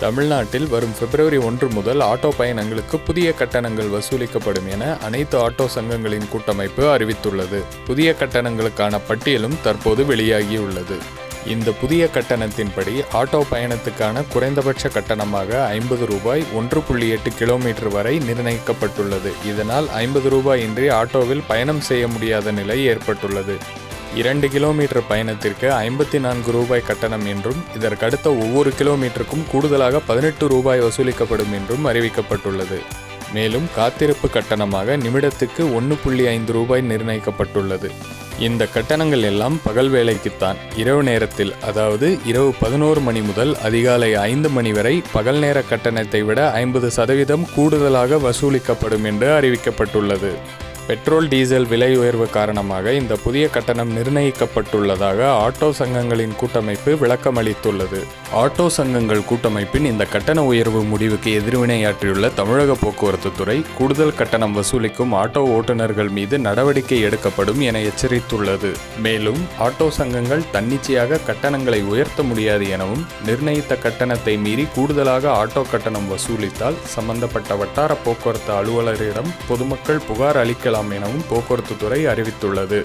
தமிழ்நாட்டில் வரும் பிப்ரவரி ஒன்று முதல் ஆட்டோ பயணங்களுக்கு புதிய கட்டணங்கள் வசூலிக்கப்படும் என அனைத்து ஆட்டோ சங்கங்களின் கூட்டமைப்பு அறிவித்துள்ளது. புதிய கட்டணங்களுக்கான பட்டியலும் தற்போது வெளியாகியுள்ளது. இந்த புதிய கட்டணத்தின்படி ஆட்டோ பயணத்துக்கான குறைந்தபட்ச கட்டணமாக ஐம்பது ரூபாய் ஒன்று புள்ளி எட்டு கிலோமீட்டர் வரை நிர்ணயிக்கப்பட்டுள்ளது. இதனால் ஐம்பது ரூபாய் இன்றி ஆட்டோவில் பயணம் செய்ய முடியாத நிலை ஏற்பட்டுள்ளது. இரண்டு கிலோமீட்டர் பயணத்திற்கு ஐம்பத்தி நான்கு ரூபாய் கட்டணம் என்றும் இதற்கடுத்த ஒவ்வொரு கிலோமீட்டருக்கும் கூடுதலாக பதினெட்டு ரூபாய் வசூலிக்கப்படும் என்றும் அறிவிக்கப்பட்டுள்ளது. மேலும் காத்திருப்பு கட்டணமாக நிமிடத்துக்கு ஒன்று புள்ளி ஐந்து ரூபாய் நிர்ணயிக்கப்பட்டுள்ளது. இந்த கட்டணங்கள் எல்லாம் பகல் வேலைக்குத்தான் இரவு நேரத்தில் அதாவது இரவு பதினோரு மணி முதல் அதிகாலை ஐந்து மணி வரை பகல் நேர கட்டணத்தை விட ஐம்பது சதவீதம் கூடுதலாக வசூலிக்கப்படும் என்று அறிவிக்கப்பட்டுள்ளது. பெட்ரோல் டீசல் விலை உயர்வு காரணமாக இந்த புதிய கட்டணம் நிர்ணயிக்கப்பட்டுள்ளதாக ஆட்டோ சங்கங்களின் கூட்டமைப்பு விளக்கமளித்துள்ளது. ஆட்டோ சங்கங்கள் கூட்டமைப்பின் இந்த கட்டண உயர்வு முடிவுக்கு எதிர்வினையாற்றியுள்ள தமிழக போக்குவரத்து துறை கூடுதல் கட்டணம் வசூலிக்கும் ஆட்டோ ஓட்டுநர்கள் மீது நடவடிக்கை எடுக்கப்படும் என எச்சரித்துள்ளது. மேலும் ஆட்டோ சங்கங்கள் தன்னிச்சையாக கட்டணங்களை உயர்த்த முடியாது எனவும் நிர்ணயித்த கட்டணத்தை மீறி கூடுதலாக ஆட்டோ கட்டணம் வசூலித்தால் சம்பந்தப்பட்ட வட்டார போக்குவரத்து அலுவலரிடம் பொதுமக்கள் புகார் அளிக்கலாம் எனவும் போக்குவரத்து துறை அறிவித்துள்ளது.